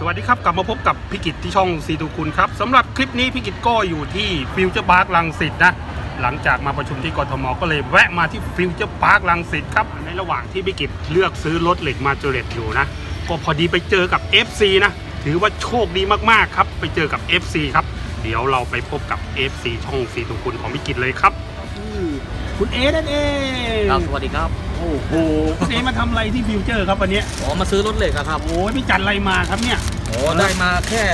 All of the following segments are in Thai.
สวัสดีครับ กลับมาพบกับพิกิจที่ช่องซีดูคุณครับสำหรับคลิปนี้พิกิจก็อยู่ที่ฟิวเจอร์พาร์คลังสิตนะหลังจากมาประชุมที่กทมก็เลยแวะมาที่ฟิวเจอร์พาร์คลังสิตครับในระหว่างที่พิกิจเลือกซื้อรถเหล็กมาเจเรตอยู่นะ ก็พอดีไปเจอกับ FC นะถือว่าโชคดีมากๆครับ ไปเจอกับ FC ครับ เดี๋ยวเราไปพบกับ FC ช่องซีดูคุณของพิกิจเลยครับ คุณเอนั่นเองครับสวัสดีครับโอ้โหคุณเอมาทำอะไรที่ฟิวเจอร์ครับวันเนี้ยอ๋อมาซื้อรถเหล็กอะครับโอ้ยไปจัดอะไรมาครับเนี่ยโอ้ได้มาแค่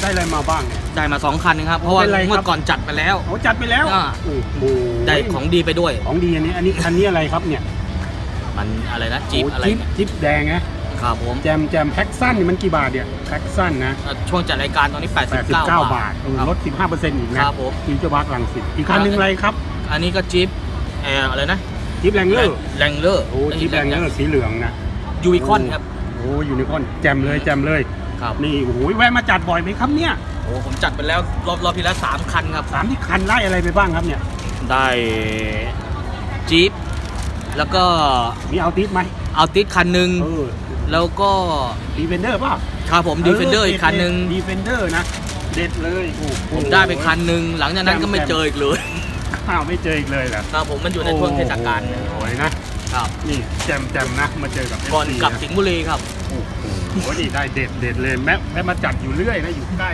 ได้อะไรมาบ้างเนี่ย ได้มาสองคันเองครับ เพราะว่าเป็นไรครับ เมื่อก่อนจัดไปแล้วโอ้จัดไปแล้วอ่า โอ้โหได้ของดีไปด้วย ของดีอันนี้อันนี้คันนี้อะไรครับเนี่ยมันอะไรนะจี๊ปโอะไรจิ๊บเนี่ยจิ๊บแดงนะครับผมแจมแจมแพ็กสั้นนี่มันกี่บาทเนี่ยแพ็กสั้นนะเอ่อช่วงจัดรายการตอนนี้ 89 89 บาบาททเออครับลด15%อีกนะ ครับผม ฟิวเจอร์พาร์คลังสิตอีกคันหนึงอะไรครับ อันนี้ก็จี๊ปเอออะไรนะจิ๊บแรงเลอร์แรงเลอร์โอ้จิ๊บแรงเลอร์สีเหลืองนะยูวิคอนครับโอ้ยูนิคอร์นแจมเลยแจมเลยครับนี่โอ้โหแวะมาจัดบ่อยไหมครับเนี่ยโอ้ผมจัดไปแล้วรอบรอบที่แล้วสามคันครับสามที่คันไล่อะไรไปบ้างครับเนี่ยได้จี๊ปแล้วก็มีเอาติสไหมเอาติดคันหนึ่งเออแล้วก็ดีเฟนเดอร์ป่ะครับผมดีเฟนเดอร์อีกคันหนึ่งดีเฟนเดอร์นะเด็ดเลยโอ้โหผมได้ไปคันหนึ่งหลังจากนั้นก็ไม่เจออีกเลย อ้าวไม่เจออีกเลยเหรอครับผมมันอยู่ในช่วงเทศกาลโอ้ยนะครับนี่แจมแจมนะมาเจอกับก่อน FC กลับนะสิงห์บุรีครับ โอ้โหนี่ได้เด็ดเด็ดเลยแม้แม้มาจัดอยู่เรื่อยนะอยู่ใกล้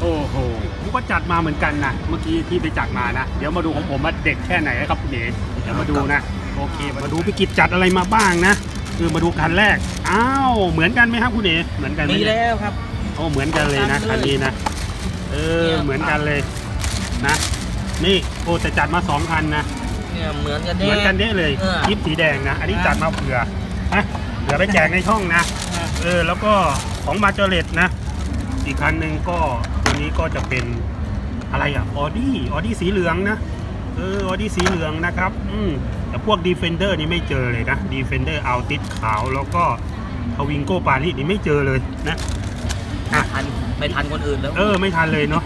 โอ้โหผมก็จัดมาเหมือนกันนะเมื่อกี้ที่ไปจัดมานะ เดี๋ยวมาดูของผมว่าเด็ดแค่ไหนนะครับคุณเอ๋เดี๋ยวมาดูนะ โอเค มาดูพี่กิจจัดอะไรมาบ้างนะคือมาดูคันแรกอ้าวเหมือนกันไหมครับคุณเอ๋เหมือนกันไหมมีเนี่ยแล้วครับ โอ้เหมือนกันเลยนะเหมืคัอนนกันเลยนี้นะเออเนี่ยเหมือนกันเลยนะ นี่โอ้แต่จัดมาสองคันนะ เนี่ยเหมือนกันเหเนี่มือนกันเด้เลยเออคลิปสีแดงนะ อันนี้จัดมาเผื่อนะเผื่อไปแจกในช่องนะเออ แล้วก็ของมาเจเลตนะ อีกคันหนึ่งก็ตัวนี้ก็จะเป็นอะไรอะออดี้ออดี้สีเหลืองนะ เออออดี้สีเหลืองนะครับ อืมแต่พวกดีเฟนเดอร์นี่ไม่เจอเลยนะดีเฟนเดอร์เอาติดขาวแล้วก็ทวิงโกปารีสนี่ไม่เจอเลยนะไม่ทันไม่ทันคนอื่นแล้ว เออ ไม่ทันเลยเนาะ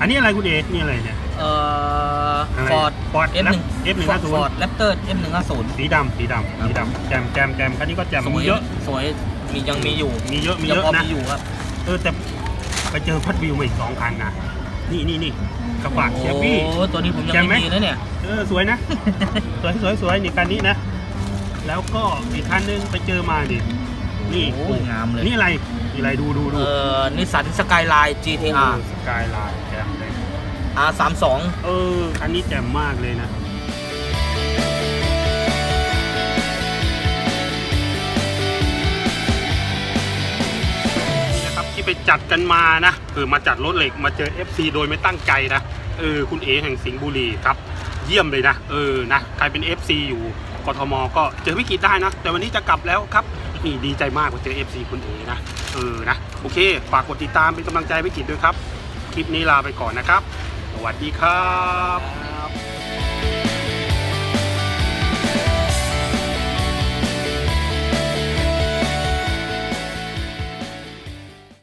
อันนี้อะไรคุณเอกนี่อะไรเนี่ย เอ่ออะไรฟอร์ด Ford F1 F150 ฟอร์ดแรปเตอร์ F150 สีดำสีดำสีดำแจมแจมแจมคันนี้ก็แจมสวยมีเยอะ สวยมียังมีอยู่มีเยอะมียังเยอะพอนะ มีอยู่ครับ เออแต่ไปเจอพัดวิวมาอีกสองคันนะนี่นี่นี่กระบะโอ้เชียบี้ตัวนี้ผมยังแจ่มไหม ไม่มีนะเนี่ย เออสวยนะ สวยสวยสวยนี่คันนี้นะ แล้วก็อีกคันนึงไปเจอมาดินี่โอ้ยงามเลย นี่อะไรนี่อะไรดูดูดูเอ่อนิสสันสกายไลน์ GTR สกายไลน์แจม R32 เออ คันนี้แจ่มมากเลยนะ นี่นะครับที่ไปจัดกันมานะเออมาจัดรถเหล็กมาเจอ FC โดยไม่ตั้งใจนะ เออ คุณเอแห่งสิงห์บุรีครับ เยี่ยมเลยนะ เออ นะ ใครเป็น FC อยู่กทม ก็เจอวิกฤตได้นะ แต่วันนี้จะกลับแล้วครับนี่ดีใจมากว่าเจอ FC คุณเอนะ เออ นะ โอเค ฝากกดติดตามเป็นกำลังใจวิกฤตด้วยครับ คลิปนี้ลาไปก่อนนะครับ สวัสดีครับ